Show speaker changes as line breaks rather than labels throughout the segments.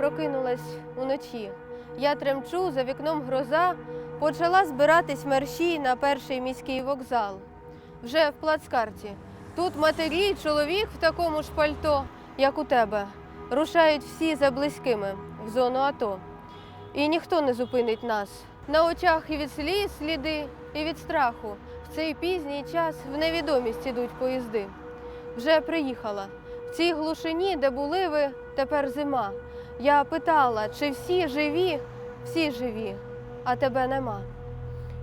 прокинулась уночі. Я тремчу, за вікном гроза, почала збиратись мерщій на перший міський вокзал. Вже в плацкарті. Тут матері, чоловік в такому ж пальто, як у тебе, рушають всі за близькими в зону АТО. І ніхто не зупинить нас. На очах і від сліз сліди, і від страху. В цей пізній час в невідомість ідуть поїзди. Вже приїхала. Цій глушині, де були ви, тепер зима. Я питала, чи всі живі, всі живі, а тебе нема.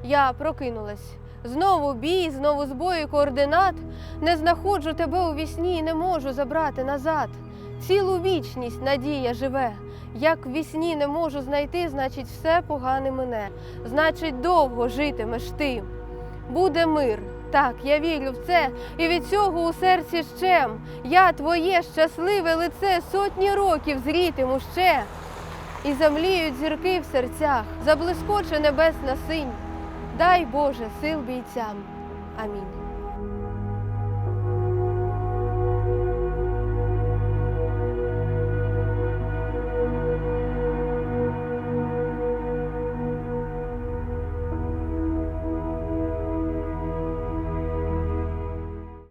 Я прокинулась. Знову бій, знову збої координат. Не знаходжу тебе у вісні і не можу забрати назад. Цілу вічність надія живе. Як в вісні не можу знайти, значить, все погане мене. Значить, довго житимеш ти. Буде мир. Так, я вірю в це, і від цього у серці щем. Я твоє щасливе лице сотні років зрітиму ще. І замліють зірки в серцях, заблискоче небесна синь. Дай Боже сил бійцям. Амінь.